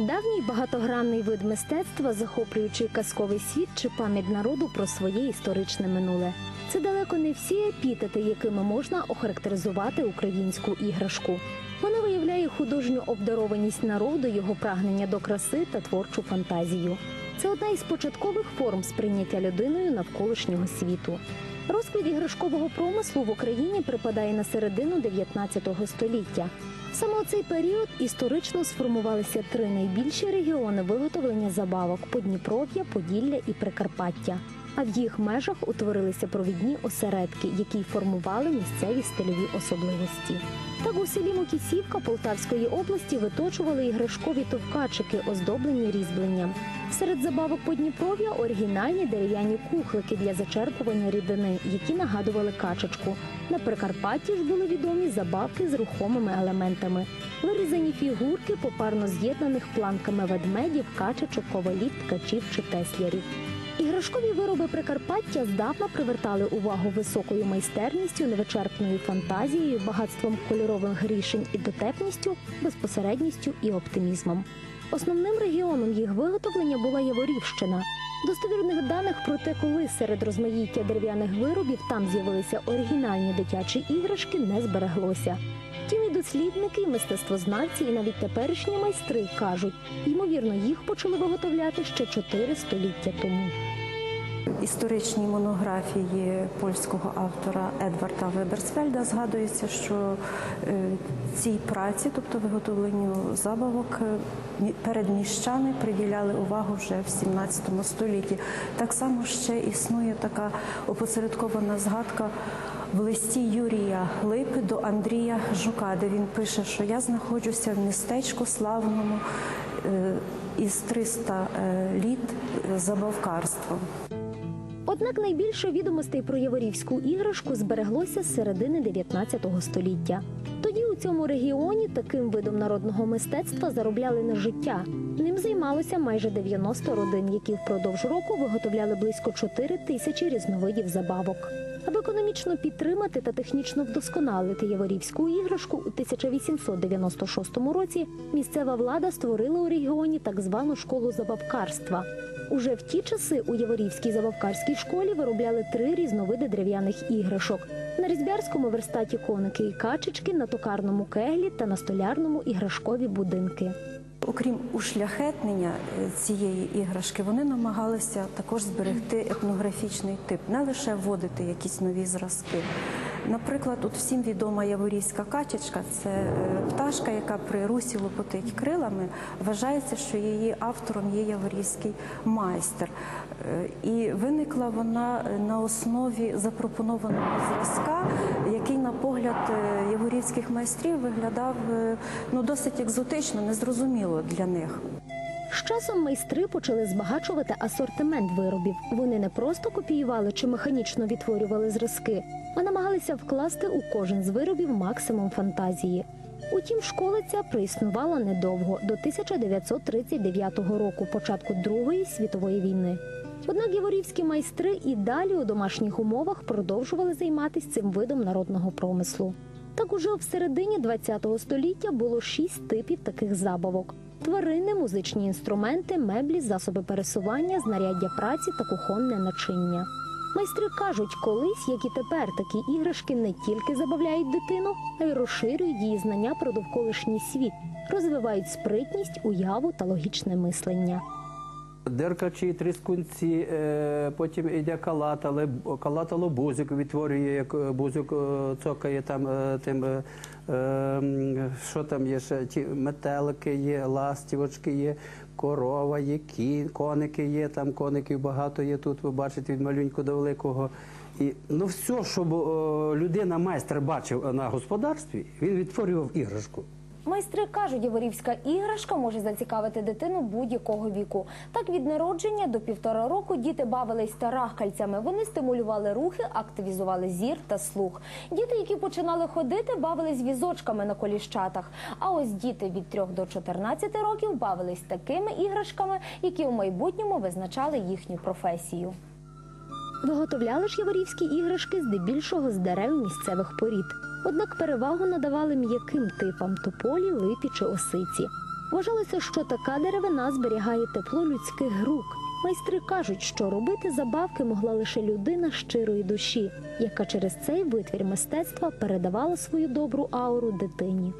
Давній багатогранний вид мистецтва, захоплюючи казковий світ чи пам'ять народу про своє історичне минуле. Це далеко не всі епітети, якими можна охарактеризувати українську іграшку. Вона виявляє художню обдарованість народу, його прагнення до краси та творчу фантазію. Це одна із початкових форм сприйняття людиною навколишнього світу. Розквіт іграшкового промислу в Україні припадає на середину 19 століття. Саме у цей період історично сформувалися три найбільші регіони виготовлення забавок Подніпров'я, Поділля і Прикарпаття. А в їх межах утворилися провідні осередки, які формували місцеві стильові особливості. Так у селі Мукісівка Полтавської області виточували іграшкові товкачики, оздоблені різьбленням. Серед забавок Подніпров'я оригінальні дерев'яні кухлики для зачерпування рідини, які нагадували качечку. На Прикарпатті ж були відомі забавки з рухомими елементами, вирізані фігурки попарно з'єднаних планками ведмедів, качечок, ковалів, ткачів чи теслярів. Іграшкові вироби Прикарпаття здавна привертали увагу високою майстерністю, невичерпною фантазією, багатством кольорових рішень і дотепністю, безпосередністю і оптимізмом. Основним регіоном їх виготовлення була Яворівщина. Достовірних даних про те, коли серед розмаїття дерев'яних виробів там з'явилися оригінальні дитячі іграшки, не збереглося. Втім, і дослідники, і мистецтвознавці, і навіть теперішні майстри кажуть, ймовірно, їх почали виготовляти ще чотири століття тому. Історичній монографії польського автора Едварда Веберсфельда згадується, що е, цій праці, тобто виготовленню забавок, е, мі- передміщани приділяли увагу вже в 17 столітті. Так само ще існує така опосередкована згадка. В листі Юрія Липи до Андрія Жука, де він пише, що я знаходжуся в містечку славному е, із 300 е, літ забавкарством. Однак найбільше відомостей про яворівську іграшку збереглося з середини 19 століття. Тоді у цьому регіоні таким видом народного мистецтва заробляли на життя. Ним займалося майже 90 родин, які впродовж року виготовляли близько 4 тисячі різновидів забавок. Аби економічно підтримати та технічно вдосконалити яворівську іграшку у 1896 році місцева влада створила у регіоні так звану школу забавкарства. Уже в ті часи у Яворівській забавкарській школі виробляли три різновиди дерев'яних іграшок: на різбярському верстаті коники і качечки, на токарному кеглі та на столярному іграшкові будинки. Окрім ушляхетнення е, цієї іграшки, вони намагалися також зберегти етнографічний тип, не лише вводити якісь нові зразки. Наприклад, от всім відома яворівська качечка це е, пташка, яка при русі лопотить крилами. Вважається, що її автором є яворівський майстер. Е, І виникла вона е, на основі запропонованого зразка, який, на погляд яворівських майстрів, виглядав ну, досить екзотично, незрозуміло для них. З часом майстри почали збагачувати асортимент виробів. Вони не просто копіювали чи механічно відтворювали зразки, а намагалися вкласти у кожен з виробів максимум фантазії. Утім, школа ця проіснувала недовго до 1939 року, початку Другої світової війни. Однак яворівські майстри і далі у домашніх умовах продовжували займатися цим видом народного промислу. Так уже в середині ХХ століття було шість типів таких забавок: тварини, музичні інструменти, меблі, засоби пересування, знаряддя праці та кухонне начиння. Майстри кажуть, колись, як і тепер, такі іграшки не тільки забавляють дитину, а й розширюють її знання про довколишній світ, розвивають спритність, уяву та логічне мислення. Деркачі, тріскунці, е, потім йде калата, калатало бузик відтворює, як е, бузик е, цокає там тим, е, е, м, що там є ще, ті метелики є, ластівочки є, корова є, кінь, коники є, там коників багато є тут, ви бачите, від малюньку до великого. І, ну, все, щоб о, людина майстер бачив на господарстві, він відтворював іграшку. Майстри кажуть, яворівська іграшка може зацікавити дитину будь-якого віку. Так від народження до півтора року діти бавились тарахкальцями. Вони стимулювали рухи, активізували зір та слух. Діти, які починали ходити, бавились візочками на коліщатах. А ось діти від 3 до 14 років бавились такими іграшками, які у майбутньому визначали їхню професію. Виготовляли ж яворівські іграшки здебільшого з дерев місцевих порід. Однак перевагу надавали м'яким типам тополі, липі чи осиці. Вважалося, що така деревина зберігає тепло людських рук. Майстри кажуть, що робити забавки могла лише людина щирої душі, яка через цей витвір мистецтва передавала свою добру ауру дитині.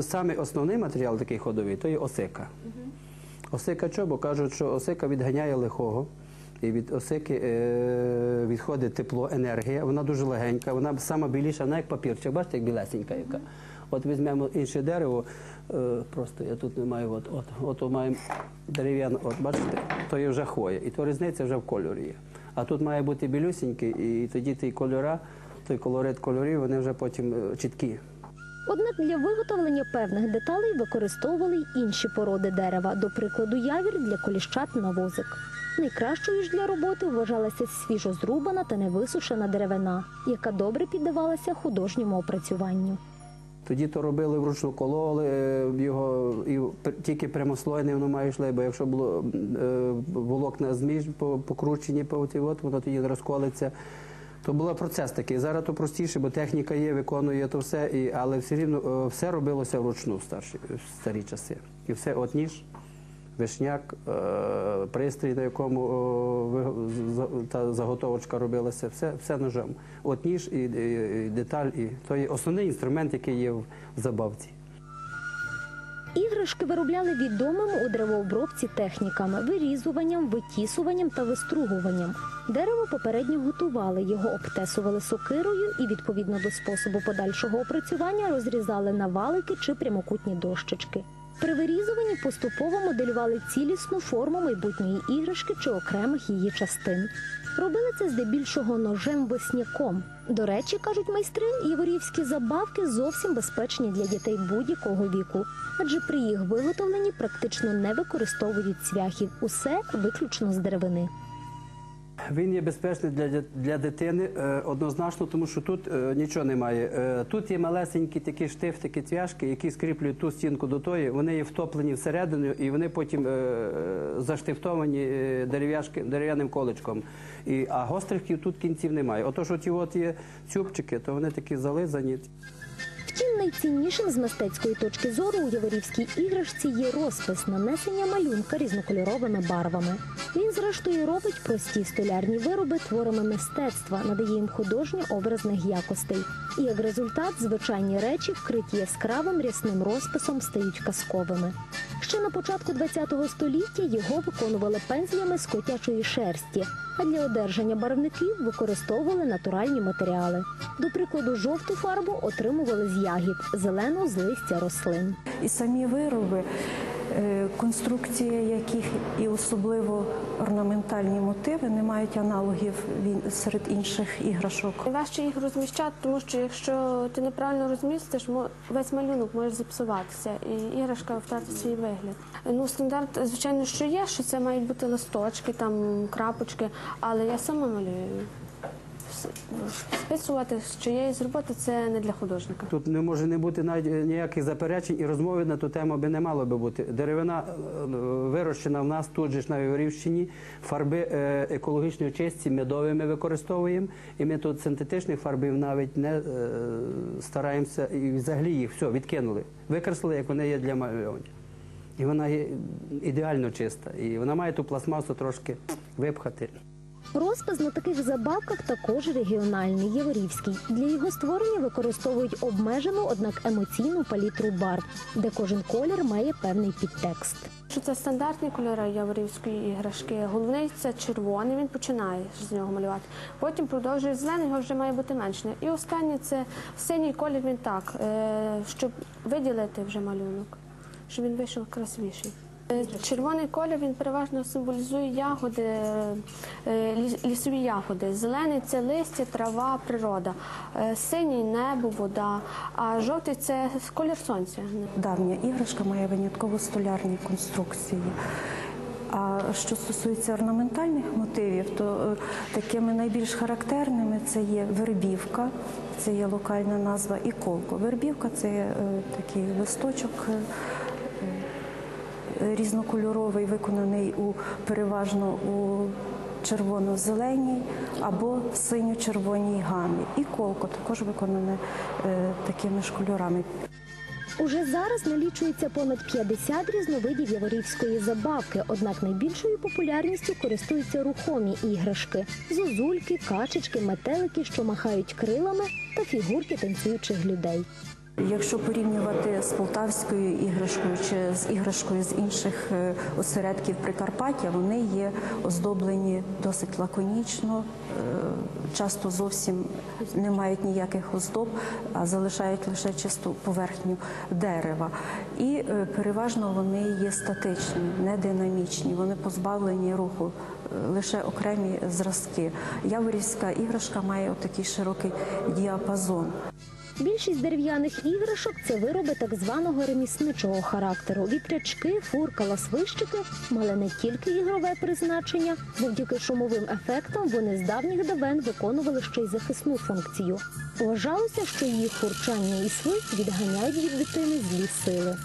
Саме основний матеріал такий ходовий то є осика. Осика чого? Бо кажуть, що осика відганяє лихого. І від осики е, відходить тепло, енергія. Вона дуже легенька, вона сама біліша, вона як папірчик. Бачите, як білесенька яка. От візьмемо інше дерево, е, просто я тут не маю, от, от, от маємо дерев'яне, от бачите, то є вже хвоя. І то різниця вже в кольорі є. А тут має бути білюсінький, і тоді ті кольора, той колорит кольорів, вони вже потім е, чіткі. Однак для виготовлення певних деталей використовували інші породи дерева, до прикладу, явір для коліщат на возик. Найкращою ж для роботи вважалася свіжо зрубана та невисушена деревина, яка добре піддавалася художньому опрацюванню. Тоді то робили вручну кололи е, його і тільки прямослойне воно має йшли, бо якщо було е, волокна зміж по- покручені, от, воно тоді розколиться. То був процес такий. Зараз то простіше, бо техніка є, виконує то все, і, але все рівно е, все робилося вручну в старші, в старі часи. І все от ніж, вишняк, е, пристрій, на якому з- та заготовочка робилася, все, все ножом. От ніж і, деталь, і то є основний інструмент, який є в забавці. Іграшки виробляли відомим у деревообробці техніками вирізуванням, витісуванням та вистругуванням. Дерево попередньо готували, його обтесували сокирою і відповідно до способу подальшого опрацювання розрізали на валики чи прямокутні дощечки. При вирізуванні поступово моделювали цілісну форму майбутньої іграшки чи окремих її частин. Робили це здебільшого ножем весняком. До речі, кажуть майстри, єворівські забавки зовсім безпечні для дітей будь-якого віку, адже при їх виготовленні практично не використовують цвяхів. Усе виключно з деревини. Він є безпечний для, для дитини е, однозначно, тому що тут е, нічого немає. Е, тут є малесенькі такі штифтики, цвяшки, які скріплюють ту стінку до тої. Вони є втоплені всередину, і вони потім заштифтовані дерев'яним колечком. І, а гострих тут кінців немає. Отож, оті от є цюбчики, то вони такі зализані. Втім, найціннішим з мистецької точки зору у яворівській іграшці є розпис нанесення малюнка різнокольоровими барвами. Він, зрештою, робить прості столярні вироби творами мистецтва, надає їм художньо-образних якостей. І як результат, звичайні речі, вкриті яскравим рясним розписом, стають казковими. Ще на початку ХХ століття його виконували пензлями з котячої шерсті, а для одержання барвників використовували натуральні матеріали. До прикладу, жовту фарбу отримували з ягід, зелену з листя рослин. І самі вироби, е, конструкція яких і особливо орнаментальні мотиви не мають аналогів серед інших іграшок. Важче їх розміщати, тому що якщо ти неправильно розмістиш, весь малюнок може зіпсуватися, і іграшка втратить свій вигляд. Ну, стандарт, звичайно, що є, що це мають бути листочки, там крапочки, але я сама малюю. Списувати з чиєїсь роботи це не для художника. Тут не може не бути навіть е, ніяких заперечень і розмови на ту тему би не мало би бути. Деревина е, вирощена в нас тут же ж на Ігорівщині, фарби е, екологічної чисті медові ми використовуємо, і ми тут синтетичних фарбів навіть не е, стараємося і взагалі їх все відкинули, викреслили, як вони є для малювання. І вона є ідеально чиста, і вона має ту пластмасу трошки випхати. Розпис на таких забавках також регіональний, єворівський. Для його створення використовують обмежену, однак емоційну палітру барв, де кожен колір має певний підтекст. Що це стандартні кольори яворівської іграшки. Головний це червоний, він починає з нього малювати. Потім продовжує зелений, його вже має бути менше. І останнє це синій колір. Він так, е, щоб виділити вже малюнок, щоб він вийшов красивіший. Червоний колір він переважно символізує ягоди, е, лісові ягоди. Зелений це листя, трава, природа. Е, Синій небо, вода, а жовтий це колір сонця. Давня іграшка має винятково столярні конструкції. А що стосується орнаментальних мотивів, то е, такими найбільш характерними це є вербівка, це є локальна назва, і колко. Вербівка це такий листочок. Різнокольоровий, виконаний у переважно у червоно-зеленій або синьо-червоній гамі. І колко також виконане е, такими ж кольорами. Уже зараз налічується понад 50 різновидів яворівської забавки, однак найбільшою популярністю користуються рухомі іграшки: зозульки, качечки, метелики, що махають крилами, та фігурки танцюючих людей. Якщо порівнювати з полтавською іграшкою чи з іграшкою з інших е, осередків Прикарпаття, вони є оздоблені досить лаконічно, е, часто зовсім не мають ніяких оздоб, а залишають лише чисту поверхню дерева. І е, переважно вони є статичні, не динамічні, вони позбавлені руху. Лише окремі зразки. Яворівська іграшка має отакий широкий діапазон. Більшість дерев'яних іграшок це вироби так званого ремісничого характеру. Вітрячки, фурка, ласвищики мали не тільки ігрове призначення, завдяки шумовим ефектам вони з давніх давен виконували ще й захисну функцію. Вважалося, що їх фурчання і свист відганяють від дитини злі сили.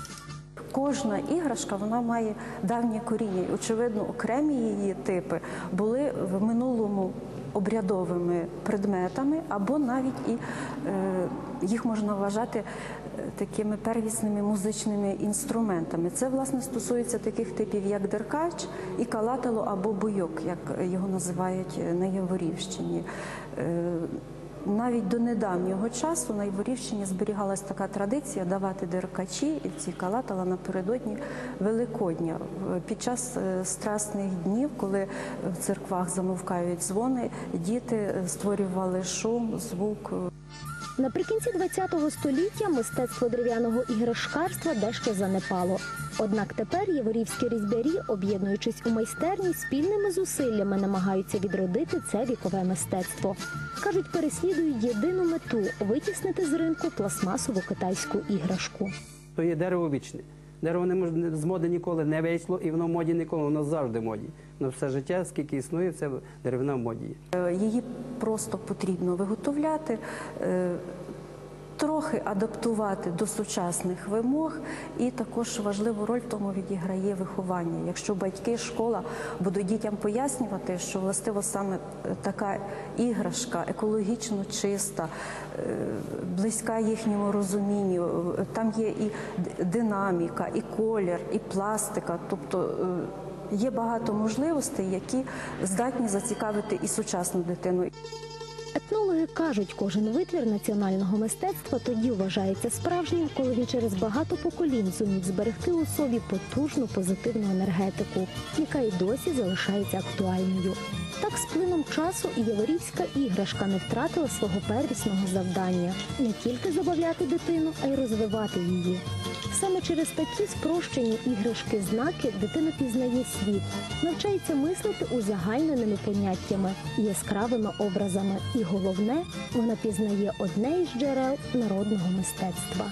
Кожна іграшка вона має давнє коріння. Очевидно, окремі її типи були в минулому обрядовими предметами, або навіть і е, їх можна вважати е, такими первісними музичними інструментами. Це власне стосується таких типів, як деркач і калатало або буйок, як його називають на Яворівщині. Навіть до недавнього часу на Іворівщині зберігалась така традиція давати деркачі і ці калатала напередодні Великодня. Під час е, страсних днів, коли в церквах замовкають дзвони, діти е, створювали шум, звук. Наприкінці ХХ століття мистецтво дерев'яного іграшкарства дещо занепало. Однак тепер єворівські різьбярі, об'єднуючись у майстерні, спільними зусиллями намагаються відродити це вікове мистецтво. Кажуть, переслідують єдину мету витіснити з ринку пластмасову китайську іграшку. То є дерево вічне. Дерево не може з моди ніколи не вийшло, і воно в моді ніколи, воно завжди в моді. Воно все життя, скільки існує, це деревина в моді. Е, Її просто потрібно виготовляти, е, трохи адаптувати до сучасних вимог, і також важливу роль в тому відіграє виховання. Якщо батьки, школа будуть дітям пояснювати, що властиво саме е, така іграшка екологічно чиста, е, близька їхньому розумінню, е, там є і динаміка, і колір, і пластика, тобто. Є багато можливостей, які здатні зацікавити і сучасну дитину. Етнологи кажуть, кожен витвір національного мистецтва тоді вважається справжнім, коли він через багато поколінь зумів зберегти у собі потужну позитивну енергетику, яка й досі залишається актуальною. Так, з плином часу і яворівська іграшка не втратила свого первісного завдання не тільки забавляти дитину, а й розвивати її. Саме через такі спрощені іграшки знаки дитина пізнає світ, навчається мислити узагальненими поняттями і яскравими образами. Головне, вона пізнає одне із джерел народного мистецтва.